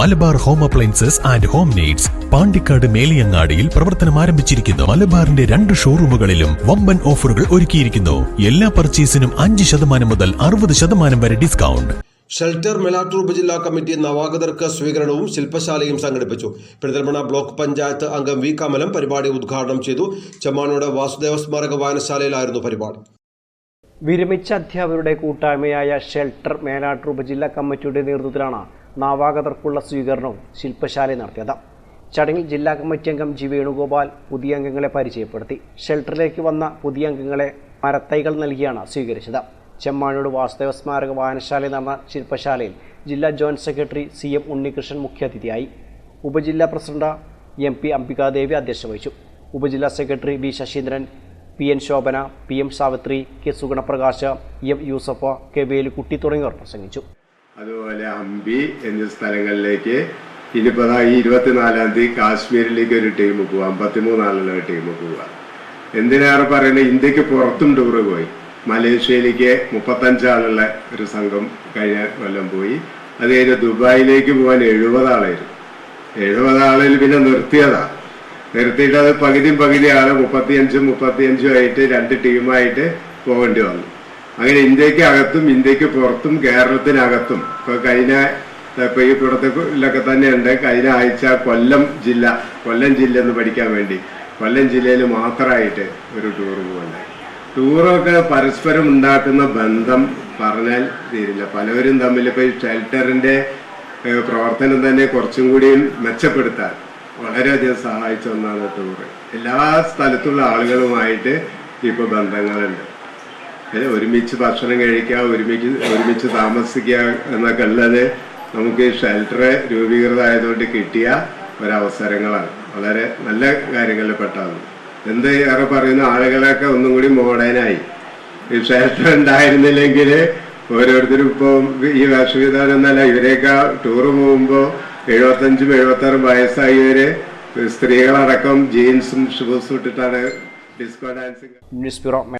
Malabar home appliances and home needs Pandikkad മേലിയങ്ങാടിയിൽ പ്രവർത്തനം ആരംഭിച്ചിരിക്കുന്നു. മലബാറിന്റെ രണ്ട് ഷോറൂമുകളിലും വമ്പൻ ഓഫറുകൾ ഒരുക്കിയിരിക്കുന്നു. എല്ലാ പർച്ചേസിനും അഞ്ച് ശതമാനം മുതൽ അറുപത് ശതമാനം വരെ ഡിസ്കൗണ്ട്. ഷെൽട്ടർ മെലാറ്റൂർ ഉപജില്ലാ കമ്മിറ്റി നവാഗതർക്ക് സ്വീകരണവും ശില്പശാലയും സംഘടിപ്പിച്ചു. പെരിന്തൽമണ്ണ ബ്ലോക്ക് പഞ്ചായത്ത് അംഗം വി. കമലം പരിപാടി ഉദ്ഘാടനം ചെയ്തു. ചെമ്മാനോട് വാസുദേവ സ്മാരക വായനശാലയിലായിരുന്നു പരിപാടി. വിരമിച്ച അധ്യാപകരുടെ കൂട്ടായ്മയായ ഷെൽട്ടർ മേലാട്ടൂർ ഉപജില്ലാ കമ്മിറ്റിയുടെ നേതൃത്വത്തിലാണ് നവാഗതർക്കുള്ള സ്വീകരണവും ശില്പശാല നടത്തിയത്. ചടങ്ങിൽ ജില്ലാ കമ്മിറ്റി അംഗം ജി വേണുഗോപാൽ പുതിയ അംഗങ്ങളെ പരിചയപ്പെടുത്തി. ഷെൽട്ടറിലേക്ക് വന്ന പുതിയ അംഗങ്ങളെ മരത്തൈകൾ നൽകിയാണ് സ്വീകരിച്ചത്. ചെമ്മാനോട് വാസുദേവ സ്മാരക വായനശാലയിൽ നടന്ന ശില്പശാലയിൽ ജില്ലാ joint secretary C M Unnikrishnan മുഖ്യാതിഥിയായി. ഉപജില്ലാ പ്രസിഡന്റ് എം പി അംബികാദേവി അധ്യക്ഷത വഹിച്ചു. ഉപജില്ലാ secretary B Sasheendran P N Shobhana P M Savithri K Suganaprakash M Yusuf K Velukutty തുടങ്ങിയവർ പ്രസംഗിച്ചു. അതുപോലെ അമ്പി എന്നീ സ്ഥലങ്ങളിലേക്ക് ഇനിയിപ്പോൾ ഈ ഇരുപത്തിനാലാം തീയതി കാശ്മീരിലേക്ക് ഒരു ടീം പോവുക അമ്പത്തിമൂന്നാളുള്ള ഒരു ടീം പോവുക എന്തിനേറെ പറയുന്നത് ഇന്ത്യയ്ക്ക് പുറത്തും ടൂർ പോയി. മലേഷ്യയിലേക്ക് മുപ്പത്തഞ്ചാളുള്ള ഒരു സംഘം കഴിഞ്ഞ കൊല്ലം പോയി. അത് കഴിഞ്ഞ് ദുബായിലേക്ക് പോകാൻ എഴുപതാളായിരുന്നു. എഴുപതാളിൽ പിന്നെ നിർത്തിയതാ. നിർത്തിയിട്ട് അത് പകുതിയും പകുതി ആൾ മുപ്പത്തിയഞ്ചും മുപ്പത്തിയഞ്ചും ആയിട്ട് രണ്ട് ടീമായിട്ട് പോകേണ്ടി വന്നു. അങ്ങനെ ഇന്ത്യയ്ക്ക് അകത്തും ഇന്ത്യയ്ക്ക് പുറത്തും കേരളത്തിനകത്തും. ഇപ്പൊ കഴിഞ്ഞ ഇപ്പൊ ഈ പുറത്തൊക്കെ തന്നെ ഉണ്ട് കഴിഞ്ഞ ആഴ്ച കൊല്ലം ജില്ല കൊല്ലം ജില്ല എന്ന് പഠിക്കാൻ വേണ്ടി. കൊല്ലം ജില്ലയിൽ മാത്രമായിട്ട് ഒരു ടൂർ പോകുന്നുണ്ടായി ടൂറൊക്കെ പരസ്പരം ഉണ്ടാക്കുന്ന ബന്ധം പറഞ്ഞാൽ തീരില്ല. പലവരും തമ്മിൽ ഇപ്പൊ ഈ പ്രവർത്തനം തന്നെ കുറച്ചും കൂടിയും മെച്ചപ്പെടുത്താൻ വളരെയധികം സഹായിച്ച ഒന്നാണ് ടൂറ് എല്ലാ സ്ഥലത്തുള്ള ആളുകളുമായിട്ട് ഇപ്പൊ ബന്ധങ്ങളുണ്ട്. ഒരുമിച്ച് ഭക്ഷണം കഴിക്കുക ഒരുമിച്ച് ഒരുമിച്ച് താമസിക്കുക എന്നൊക്കെ ഉള്ളത് നമുക്ക് ഷെൽട്ടർ രൂപീകൃതമായതുകൊണ്ട് കിട്ടിയ ഒരവസരങ്ങളാണ്. വളരെ നല്ല കാര്യങ്ങളിൽ പെട്ടതാണ്. എന്ത് ഏറെ പറയുന്ന ആളുകളൊക്കെ ഒന്നും കൂടി മോഡേണായി. ഈ ഷെൽട്ടർ ഉണ്ടായിരുന്നില്ലെങ്കിൽ ഓരോരുത്തരും ഇപ്പോൾ ഈ വേഷവിധാനം എന്നല്ല ഇവരെയൊക്കെ ടൂറ് പോകുമ്പോൾ എഴുപത്തഞ്ചും എഴുപത്താറും വയസ്സായവര് സ്ത്രീകളടക്കം ജീൻസും ഷൂസും ഇട്ടിട്ടാണ് ഡിസ്കോ ഡാൻസിങ്